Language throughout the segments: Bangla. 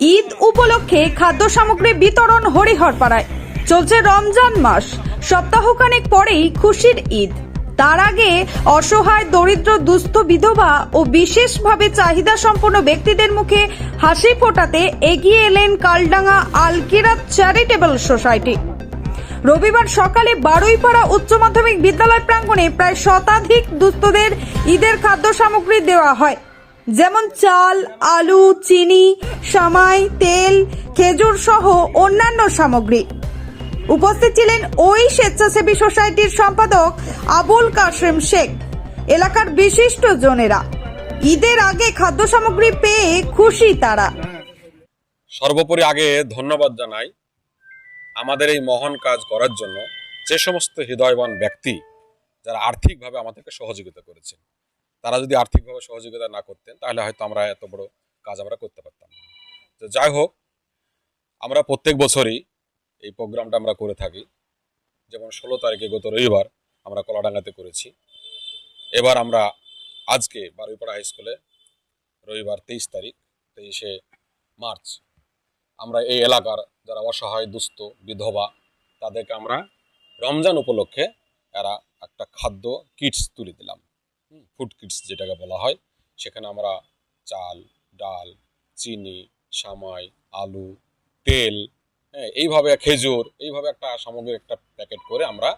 ঈদ উপলক্ষে খাদ্য সামগ্রী বিতরণ হরিহরপাড়ায়। চলছে রমজান মাস। সপ্তাহখানেক পরেই খুশির ঈদ। তার আগে অসহায়, দরিদ্র, দুস্থ বিধবা ও বিশেষভাবে চাহিদা সম্পন্ন ব্যক্তিদের মুখে হাসি ফোটাতে এগিয়ে এলেন কালডাঙ্গা আলকিরাত চ্যারিটেবল সোসাইটি। রবিবার সকালে বারুইপাড়া উচ্চ মাধ্যমিক বিদ্যালয় প্রাঙ্গণে প্রায় শতাধিক দুস্থদের ঈদের খাদ্য সামগ্রী দেওয়া হয়। যেমন চাল, আলু, চিনি, সামাই, তেল, খেজুর সহ অন্যান্য সামগ্রী। উপস্থিত ছিলেন ওই স্বেচ্ছাসেবী সোসাইটির সম্পাদক আবুল কাশেম শেখ। এলাকার বিশিষ্ট জনেরা। ঈদের আগে খাদ্য সামগ্রী পেয়ে খুশি তারা। সর্বোপরি আগে ধন্যবাদ জানাই আমাদের এই মহান কাজ করার জন্য যে সমস্ত হৃদয়বান ব্যক্তি যারা আর্থিকভাবে আমাদেরকে সহযোগিতা করেছেন। তারা যদি আর্থিকভাবে সহযোগিতা না করতেন, তাহলে হয়তো আমরা এত বড় কাজ আমরা করতে পারতাম তো যাই হোক, আমরা প্রত্যেক বছরই এই প্রোগ্রামটা আমরা করে থাকি। যেমন ষোলো তারিখে গত রবিবার আমরা কলাডাঙ্গাতে করেছি। এবার আমরা আজকে বারুইপাড়া হাই স্কুলে রবিবার তেইশ তারিখ, তেইশে মার্চ, আমরা এই এলাকার যারা অসহায়, দুস্থ, বিধবা, তাদেরকে আমরা রমজান উপলক্ষে এরা একটা খাদ্য, কিটস তুলে দিলাম। ফুড কিটস যেটাকে বলা হয়, সেখানে আমরা চাল, ডাল, চিনি, সামাই, আলু, তেল হ্যাঁ এইভাবে খেজুর, এইভাবে একটা সামগ্রিক একটা প্যাকেট করে আমরা,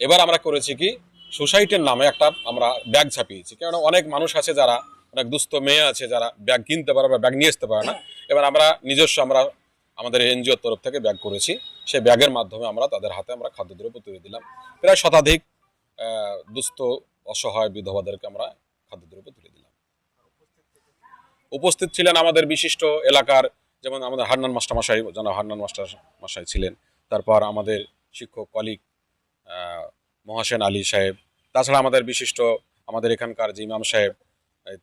এবার আমরা করেছি কি সোসাইটির নামে একটা আমরা ব্যাগ ছাপিয়েছি। কেননা অনেক মানুষ আছে যারা, অনেক দুস্থ মেয়ে আছে যারা ব্যাগ কিনতে পারে বা ব্যাগ নিয়ে আসতে পারে না। এবার আমরা নিজস্ব আমরা আমাদের এনজিওর তরফ থেকে ব্যাগ করেছি। সেই ব্যাগের মাধ্যমে আমরা তাদের হাতে আমরা খাদ্যদ্রব্য তুলে দিলাম। প্রায় শতাধিক দুস্থ অসহায় বিধবাদেরকে আমরা খাদ্যদ্রব্য তুলে দিলাম। উপস্থিত ছিলেন আমাদের বিশিষ্ট এলাকার যেমন আমাদের হান্নান মাস্টার মশাই জানা হান্নান মাস্টার মশাই ছিলেন। তারপর আমাদের শিক্ষক কলিগ মহাসেন আলী সাহেব। তাছাড়া আমাদের বিশিষ্ট, আমাদের এখানকার যে ইমাম সাহেব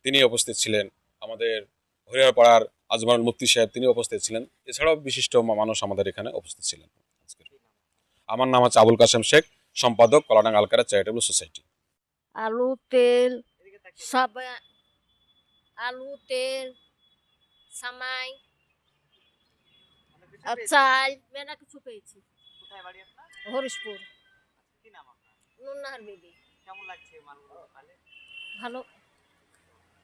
তিনি উপস্থিত ছিলেন। আমাদের হরিয়ারপাড়ার আজমানুল মুফতি সাহেব, তিনি উপস্থিত ছিলেন। এছাড়াও বিশিষ্ট মানুষ আমাদের এখানে উপস্থিত ছিলেন। আমার নাম হচ্ছে আবুল কাসেম শেখ, সম্পাদক কলাডাঙ্গা আলকারা চ্যারিটেবল সোসাইটি। আলু তেল সব আলু তেল সামাই চাল মেলা কিছু পেয়েছি। হরিশপুর। বেবি। কেমন লাগছে ভালো।